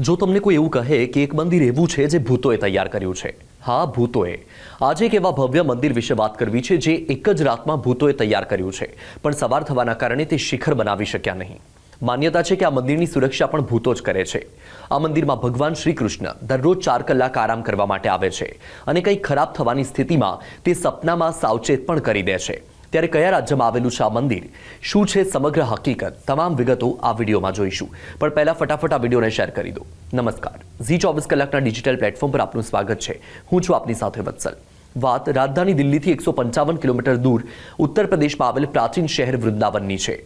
જો તમને કોઈ એવું કહે કે એક મંદિર એવું છે જે ભૂતોએ તૈયાર કર્યું છે. હા, ભૂતોએ. આજે એક એવા ભવ્ય મંદિર વિશે વાત કરવી છે જે એક જ રાતમાં ભૂતોએ તૈયાર કર્યું છે, પણ સવાર થવાના કારણે તે શિખર બનાવી શક્યા નહીં. માન્યતા છે કે આ મંદિરની સુરક્ષા પણ ભૂતો જ કરે છે. આ મંદિરમાં ભગવાન શ્રી કૃષ્ણ દરરોજ ચાર કલાક આરામ કરવા માટે આવે છે અને કંઈક ખરાબ થવાની સ્થિતિમાં તે સપનામાં સાવચેત પણ કરી દે છે. ત્યારે કયા રાજ્યમાં આવેલું છે આ મંદિર? શું છે સમગ્ર હકીકત? તમામ વિગતો આ વિડીયોમાં જોઈશું. પણ પહેલાં ફટાફટ આ વિડીયોને શેર કરી દો. નમસ્કાર. ઝી ચોવીસ કલાકના ડિજિટલ પ્લેટફોર્મ પર આપનું સ્વાગત છે. હું છું આપની સાથે વત્સલ. વાત રાજધાની દિલ્હીથી એકસો પંચાવન કિલોમીટર દૂર, ઉત્તર પ્રદેશમાં આવેલ પ્રાચીન શહેર વૃંદાવનની છે.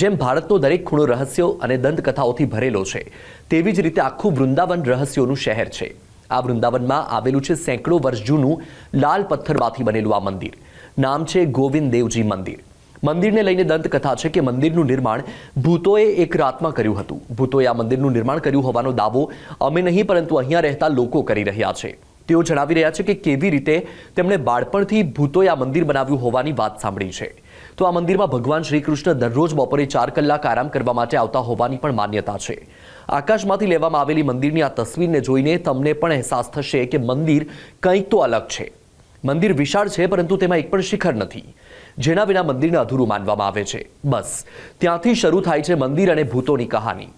જેમ ભારતનો દરેક ખૂણો રહસ્યો અને દંતકથાઓથી ભરેલો છે, તેવી જ રીતે આખું વૃંદાવન રહસ્યોનું શહેર છે. આ વૃંદાવનમાં આવેલું છે સેંકડો વર્ષ જૂનું લાલ પથ્થરમાંથી બનેલું આ મંદિર. નામ છે ગોવિંદ દેવજી મંદિર. મંદિરને લઈને દંતકથા છે કે મંદિરનું નિર્માણ ભૂતોએ એક રાતમાં કર્યું હતું. ભૂતોએ આ મંદિરનું નિર્માણ કર્યું હોવાનો દાવો અમે નહીં, પરંતુ અહીંયા રહેતા લોકો કરી રહ્યા છે. તેઓ જણાવી રહ્યા છે કે કેવી રીતે તેમણે બાળપણથી ભૂતોએ આ મંદિર બનાવ્યું હોવાની વાત સાંભળી છે. તો આ મંદિરમાં ભગવાન શ્રી કૃષ્ણ દરરોજ બપોરે ચાર કલાક આરામ કરવા માટે આવતા હોવાની પણ માન્યતા છે. આકાશમાંથી લેવામાં આવેલી મંદિરની આ તસવીરને જોઈને તમને પણ અહેસાસ થશે કે મંદિર કંઈક તો અલગ છે. મંદિર વિશાળ છે, પરંતુ તેમાં એક પણ શિખર નથી. જેના વિના મંદિરને અધૂરું માનવામાં આવે છે. બસ. ત્યાંથી શરૂ થાય છે મંદિર અને ભૂતોની કહાની.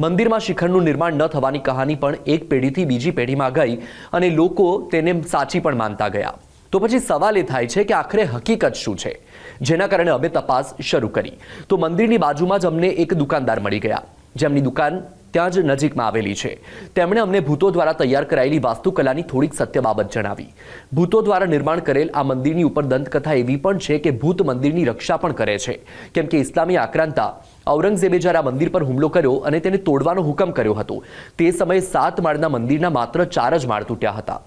મંદિરમાં શિખરનું નિર્માણ ન થવાની કહાની પણ એક પેઢીથી બીજી પેઢીમાં ગઈ અને લોકો તેને સાચી પણ માનતા ગયા. તો પછી સવાલ એ થાય છે કે આખરે હકીકત શું છે? જેના કારણે અમે તપાસ શરૂ કરી. તો મંદિરની બાજુમાં જ અમને એક દુકાનદાર મળી ગયા. જેમની દુકાન ત્યાં જ નજીકમાં આવેલી છે. તેમણે અમને ભૂતો દ્વારા તૈયાર કરાયેલી વાસ્તુકલાની થોડીક સત્ય બાબત જણાવી. ભૂતો દ્વારા નિર્માણ કરેલ આ મંદિરની ઉપર દંતકથા એવી પણ છે કે ભૂત મંદિરની રક્ષા પણ કરે છે. કેમ કે ઇસ્લામી આક્રાંતા ઔરંગઝેબે જ્યારે આ મંદિર પર હુમલો કર્યો અને તેને તોડવાનો હુકમ કર્યો હતો. તે સમયે સાત માળના મંદિરના માત્ર ચાર જ માળ તૂટ્યા હતા.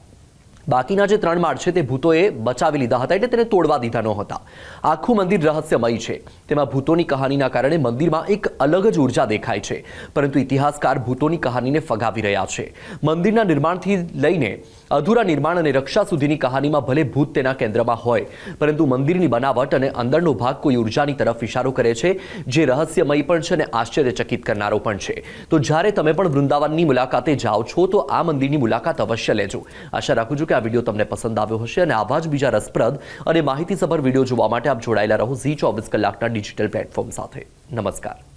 બાકીના જે ત્રણ માળ છે તે ભૂતોએ બચાવી લીધા હતા એટલે તેને તોડવા દીધા નહોતા. આખું મંદિર રહસ્યમય છે. તેમાં ભૂતોની કહાનીના કારણે મંદિરમાં એક અલગ જ ઊર્જા દેખાય છે. પરંતુ ઇતિહાસકાર ભૂતોની કહાનીને ફગાવી રહ્યા છે. મંદિરના નિર્માણથી લઈને અધૂરા નિર્માણ અને રક્ષા સુધીની કહાનીમાં ભલે ભૂત તેના કેન્દ્રમાં હોય, પરંતુ મંદિરની બનાવટ અને અંદરનો ભાગ કોઈ ઉર્જાની તરફ ઇશારો કરે છે, જે રહસ્યમય પણ છે અને આશ્ચર્યચકિત કરનારો પણ છે. તો જ્યારે તમે પણ વૃંદાવનની મુલાકાતે જાઓ છો, તો આ મંદિરની મુલાકાત અવશ્ય લેજો. આશા રાખું છું કે આ વીડિયો તમને પસંદ આવ્યો હશે અને આવા જ બીજા રસપ્રદ અને માહિતીસભર વીડિયો જોવા માટે આપ જોડાયેલા રહો ઝી ચોવીસ કલાકના ડિજિટલ પ્લેટફોર્મ સાથે. નમસ્કાર.